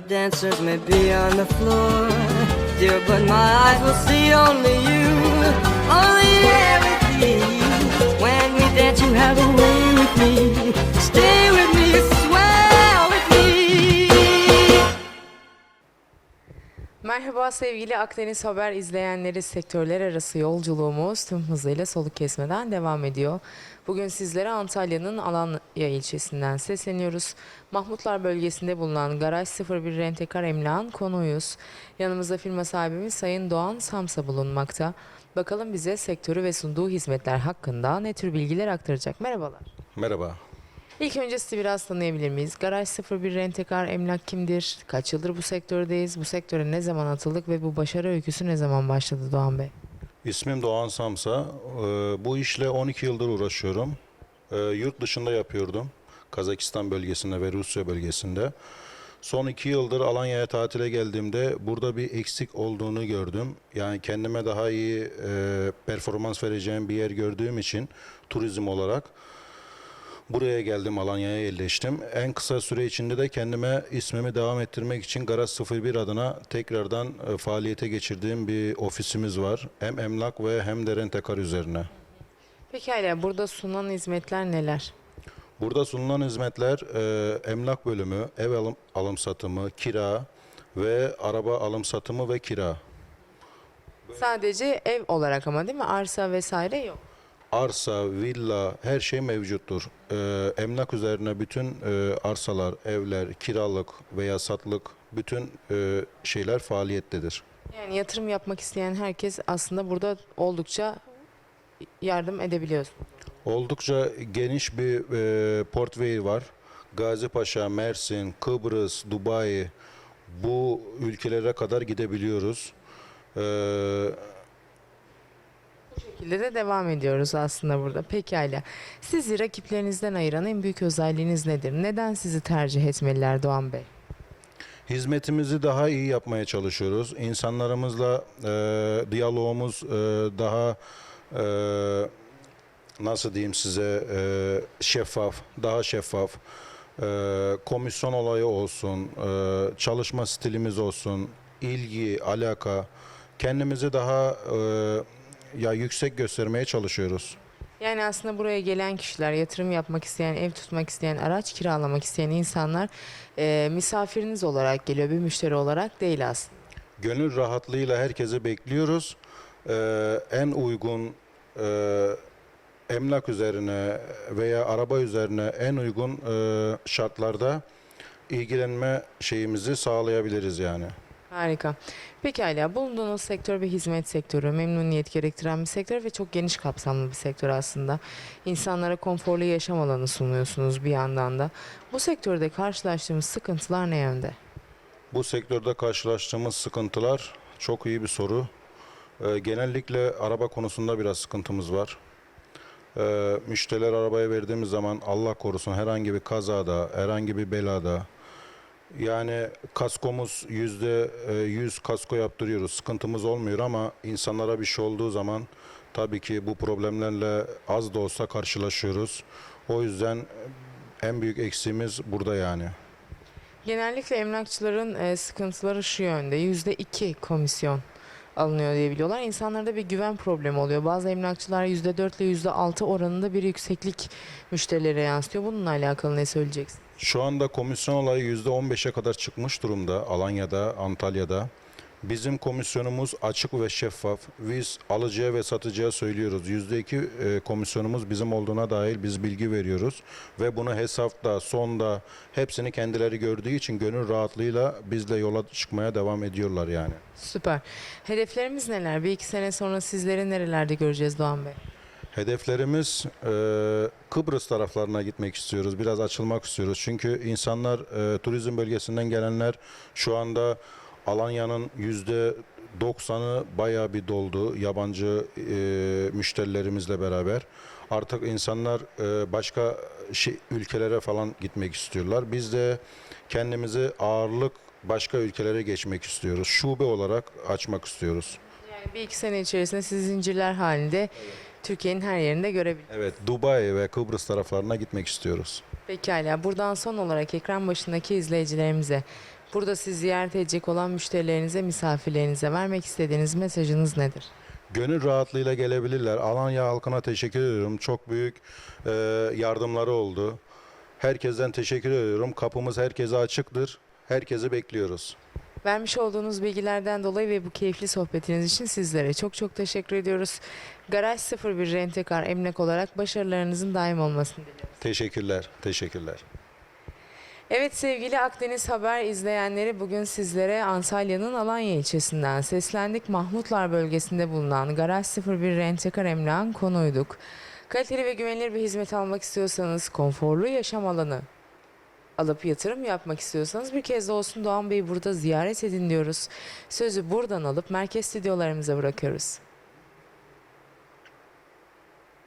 dancers may be on the floor, dear, but my eyes will see only you, only everything. When we dance, you have a sevgili Akdeniz Haber izleyenleri sektörler arası yolculuğumuz tüm hızıyla soluk kesmeden devam ediyor. Bugün sizlere Antalya'nın Alanya ilçesinden sesleniyoruz. Mahmutlar bölgesinde bulunan Garaj 01 Rentekar Emlak'ın konuğuyuz. Yanımızda firma sahibimiz Sayın Doğan Samsa bulunmakta. Bakalım bize sektörü ve sunduğu hizmetler hakkında ne tür bilgiler aktaracak. Merhabalar. Merhaba. İlk önce sizi biraz tanıyabilir miyiz? Garaj 01 Rentekar Emlak kimdir? Kaç yıldır bu sektördeyiz? Bu sektöre ne zaman atıldık ve bu başarı öyküsü ne zaman başladı Doğan Bey? İsmim Doğan Samsa. Ee, Bu işle 12 yıldır uğraşıyorum. Ee, Yurt dışında yapıyordum. Kazakistan bölgesinde ve Rusya bölgesinde. Son iki yıldır Alanya'ya tatile geldiğimde burada bir eksik olduğunu gördüm. Yani kendime daha iyi e, performans vereceğim bir yer gördüğüm için turizm olarak buraya geldim Alanya'ya yerleştim. En kısa süre içinde de kendime ismimi devam ettirmek için Garaj 01 adına tekrardan e, faaliyete geçirdiğim bir ofisimiz var. Hem emlak ve hem de rentekar üzerine. Pekala burada sunan hizmetler neler? Burada sunulan hizmetler e, emlak bölümü, ev alım, alım satımı, kira ve araba alım satımı ve kira. Sadece ev olarak ama değil mi? Arsa vesaire yok. Arsa, villa her şey mevcuttur. E, emlak üzerine bütün e, arsalar, evler, kiralık veya satlık bütün e, şeyler faaliyettedir. Yani yatırım yapmak isteyen herkes aslında burada oldukça yardım edebiliyor. Oldukça geniş bir e, portföy var. Gazipaşa, Mersin, Kıbrıs, Dubai bu ülkelere kadar gidebiliyoruz. E, Bu şekilde de devam ediyoruz aslında burada. Pekala. Sizi rakiplerinizden ayıran en büyük özelliğiniz nedir? Neden sizi tercih etmeliler Doğan Bey? hizmetimizi daha iyi yapmaya çalışıyoruz. İnsanlarımızla e, diyalogumuz e, daha e, nasıl diyeyim size e, şeffaf, daha şeffaf. E, komisyon olayı olsun, e, çalışma stilimiz olsun, ilgi, alaka. Kendimizi daha e, ya yüksek göstermeye çalışıyoruz. Yani aslında buraya gelen kişiler, yatırım yapmak isteyen, ev tutmak isteyen, araç kiralamak isteyen insanlar e, misafiriniz olarak geliyor, bir müşteri olarak değil aslında. Gönül rahatlığıyla herkesi bekliyoruz. Ee, en uygun e, emlak üzerine veya araba üzerine en uygun e, şartlarda ilgilenme şeyimizi sağlayabiliriz yani. Harika. Pekala, bulunduğunuz sektör bir hizmet sektörü, memnuniyet gerektiren bir sektör ve çok geniş kapsamlı bir sektör aslında. İnsanlara konforlu yaşam alanı sunuyorsunuz bir yandan da. Bu sektörde karşılaştığımız sıkıntılar ne yönde? Bu sektörde karşılaştığımız sıkıntılar çok iyi bir soru. Ee, genellikle araba konusunda biraz sıkıntımız var. Ee, müşteriler arabaya verdiğimiz zaman Allah korusun herhangi bir kazada, herhangi bir belada yani kaskomuz yüzde e, yüz kasko yaptırıyoruz. Sıkıntımız olmuyor ama insanlara bir şey olduğu zaman tabii ki bu problemlerle az da olsa karşılaşıyoruz. O yüzden en büyük eksiğimiz burada yani. Genellikle emlakçıların e, sıkıntıları şu yönde. Yüzde iki komisyon alınıyor diye biliyorlar. İnsanlarda bir güven problemi oluyor. Bazı emlakçılar yüzde dört ile yüzde altı oranında bir yükseklik müşterilere yansıtıyor. Bununla alakalı ne söyleyeceksin? Şu anda komisyon olayı %15'e kadar çıkmış durumda Alanya'da, Antalya'da. Bizim komisyonumuz açık ve şeffaf. Biz alıcıya ve satıcıya söylüyoruz. %2 e, komisyonumuz bizim olduğuna dair biz bilgi veriyoruz. Ve bunu hesapta, sonda hepsini kendileri gördüğü için gönül rahatlığıyla bizle yola çıkmaya devam ediyorlar yani. Süper. Hedeflerimiz neler? Bir iki sene sonra sizleri nerelerde göreceğiz Doğan Bey? Hedeflerimiz e, Kıbrıs taraflarına gitmek istiyoruz. Biraz açılmak istiyoruz. Çünkü insanlar e, turizm bölgesinden gelenler şu anda Alanya'nın yüzde 90'ı bayağı bir doldu yabancı e, müşterilerimizle beraber. Artık insanlar e, başka şey, ülkelere falan gitmek istiyorlar. Biz de kendimizi ağırlık başka ülkelere geçmek istiyoruz. Şube olarak açmak istiyoruz. Yani bir iki sene içerisinde siz zincirler halinde Türkiye'nin her yerinde görebilirsiniz. Evet, Dubai ve Kıbrıs taraflarına gitmek istiyoruz. Pekala. Buradan son olarak ekran başındaki izleyicilerimize Burada sizi ziyaret edecek olan müşterilerinize, misafirlerinize vermek istediğiniz mesajınız nedir? Gönül rahatlığıyla gelebilirler. Alanya halkına teşekkür ediyorum. Çok büyük e, yardımları oldu. Herkesten teşekkür ediyorum. Kapımız herkese açıktır. Herkesi bekliyoruz. Vermiş olduğunuz bilgilerden dolayı ve bu keyifli sohbetiniz için sizlere çok çok teşekkür ediyoruz. Garaj 01 Rentekar Emlak olarak başarılarınızın daim olmasını diliyoruz. Teşekkürler. Teşekkürler. Evet sevgili Akdeniz Haber izleyenleri bugün sizlere Antalya'nın Alanya ilçesinden seslendik. Mahmutlar bölgesinde bulunan Garaj 01 Rentekar Emlak'ın konuyduk. Kaliteli ve güvenilir bir hizmet almak istiyorsanız konforlu yaşam alanı alıp yatırım yapmak istiyorsanız bir kez de olsun Doğan Bey'i burada ziyaret edin diyoruz. Sözü buradan alıp merkez stüdyolarımıza bırakıyoruz.